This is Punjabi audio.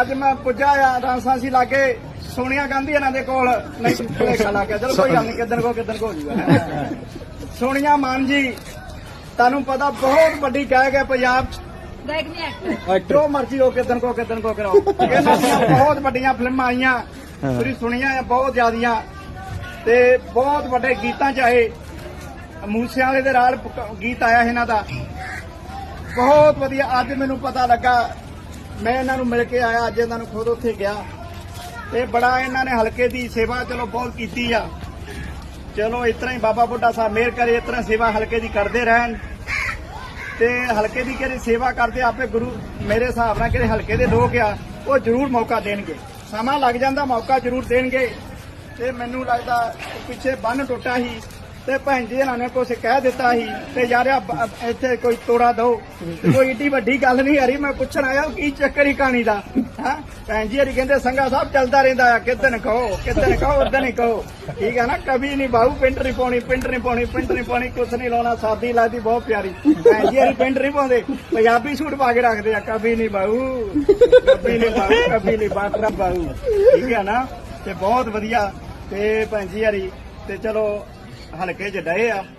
ਅੱਜ ਮੈਂ ਪੁੱਜਾ ਆ ਰਾਂਸਾਸੀ ਲਾਗੇ ਸੋਨੀਆ ਗਾਂਧੀ ਇਹਨਾਂ ਦੇ ਕੋਲ। ਨਹੀਂ ਭੁਲੇਖਾ ਲੱਗ ਗਿਆ ਚਲੋ ਕੋਈ ਗੱਲ ਨਹੀਂ ਕਿੱਦਣ ਕੋ ਕਿੱਦਣ ਕੋ ਹੋ ਜੂਗਾ। ਸੋਨੀਆ ਮਾਨ ਜੀ ਤੁਹਾਨੂੰ ਪਤਾ ਬਹੁਤ ਵੱਡੀ ਕਹਿ ਗਿਆ ਪੰਜਾਬ 'ਚ। ਗਾਇਕ ਨਹੀਂ ਐਕਟਰ ਜੋ ਮਰਜ਼ੀ ਹੋ ਕਿਦਨ ਕੋ ਕਿਦਨ ਕੋ ਕਰਾਓ। ਇਹਨਾਂ ਦੀਆਂ ਬਹੁਤ ਵੱਡੀਆਂ ਫਿਲਮਾਂ ਆਈਆਂ। ਤੁਸੀਂ ਸੁਣੀਆਂ ਆ ਬਹੁਤ ਜ਼ਿਆਦੀਆਂ। ਤੇ ਬਹੁਤ ਵੱਡੇ ਗੀਤਾਂ ਚ ਆਏ ਮੂਸਿਆਂ ਵਾਲੇ ਦੇ ਨਾਲ ਗੀਤ ਆਇਆ ਇਹਨਾਂ ਦਾ। ਬਹੁਤ ਵਧੀਆ। ਅੱਜ ਮੈਨੂੰ ਪਤਾ ਲੱਗਾ ਮੈਂ ਇਹਨਾਂ ਨੂੰ ਮਿਲ ਕੇ ਆਇਆ, ਅੱਜ ਇਹਨਾਂ ਨੂੰ ਖੁਦ ਉੱਥੇ ਗਿਆ। ਤੇ ਬੜਾ ਇਹਨਾਂ ਨੇ ਹਲਕੇ ਦੀ ਸੇਵਾ ਚਲੋ ਬਹੁਤ ਕੀਤੀ ਆ। ਚਲੋ ਇਸ ਤਰ੍ਹਾਂ ਹੀ ਬਾਬਾ ਬੁੱਢਾ ਸਾਹਿਬ ਮਿਹਰ ਕਰੇ, ਇਸ ਤਰ੍ਹਾਂ ਸੇਵਾ ਹਲਕੇ ਦੀ ਕਰਦੇ ਰਹਿਣ। ਤੇ ਹਲਕੇ ਦੀ ਕਿਹੜੀ ਸੇਵਾ ਕਰਦੇ, ਆਪੇ ਗੁਰੂ ਮੇਰੇ ਹਿਸਾਬ ਨਾਲ ਕਿਹੜੇ ਹਲਕੇ ਦੇ ਲੋਕ ਆ, ਉਹ ਜ਼ਰੂਰ ਮੌਕਾ ਦੇਣਗੇ। ਸਮਾਂ ਲੱਗ ਜਾਂਦਾ, ਮੌਕਾ ਜ਼ਰੂਰ ਦੇਣਗੇ। ਤੇ ਮੈਨੂੰ ਲੱਗਦਾ ਪਿੱਛੇ ਬੰਨ ਟੁੱਟਾ ਸੀ। ਤੇ ਭੈਣ ਜੀ ਇਹਨਾਂ ਨੇ ਕੁਝ ਕਹਿ ਦਿੱਤਾ ਸੀ ਤੇ ਯਾਰ ਇੱਥੇ ਕੋਈ ਤੋੜਾ ਦੋ। ਕੋਈ ਏਡੀ ਵੱਡੀ ਗੱਲ ਨਹੀਂ ਹਰੀ, ਮੈਂ ਪੁੱਛਣ ਆਇਆ, ਕੀ ਚੱਕਰ ਹੀ ਕਹਾਣੀ ਦਾ? ਭੈਣ ਜੀ ਹਰੀ ਕਹਿੰਦੇ ਸੰਗਾ ਸਾਹਿਬ ਚੱਲਦਾ ਰਹਿੰਦਾ ਆ ਕਿਦਨ ਕਹੋ ਕਿਦਨ ਕਹੋ ਉਦਨ ਹੀ ਕਹੋ। ਠੀਕ ਹੈ ਨਾ, ਕਵੀ ਨਹੀਂ ਬਾਹੂ ਪਿੰਡ ਨਹੀਂ ਪਾਉਣੀ, ਪਿੰਡ ਨਹੀਂ ਪਾਉਣੀ, ਪਿੰਡ ਨਹੀਂ ਪਾਉਣੀ, ਕੁਛ ਨਹੀਂ ਲਾਉਣਾ, ਸਾਦੀ ਲਾਦੀ ਬਹੁਤ ਪਿਆਰੀ। ਭੈਣ ਜੀ ਹਰੀ ਪਿੰਡ ਨਹੀਂ ਪਾਉਂਦੇ, ਪੰਜਾਬੀ ਸੂਟ ਪਾ ਕੇ ਰੱਖਦੇ ਆ, ਕਵੀ ਨਹੀਂ ਬਾਹੂ ਕਵੀ ਨਹੀਂ ਬਾਹੂ ਕਵੀ ਨਹੀਂ ਬਾਤਰਾ ਬਾਹੂ ਠੀਕ ਹੈ ਨਾ, ਤੇ ਬਹੁਤ ਵਧੀਆ। ਤੇ ਭੈਣ ਜੀ ਹਰੀ, ਤੇ ਚਲੋ ਹਲਕੇ ਚ ਡਏ ਆ।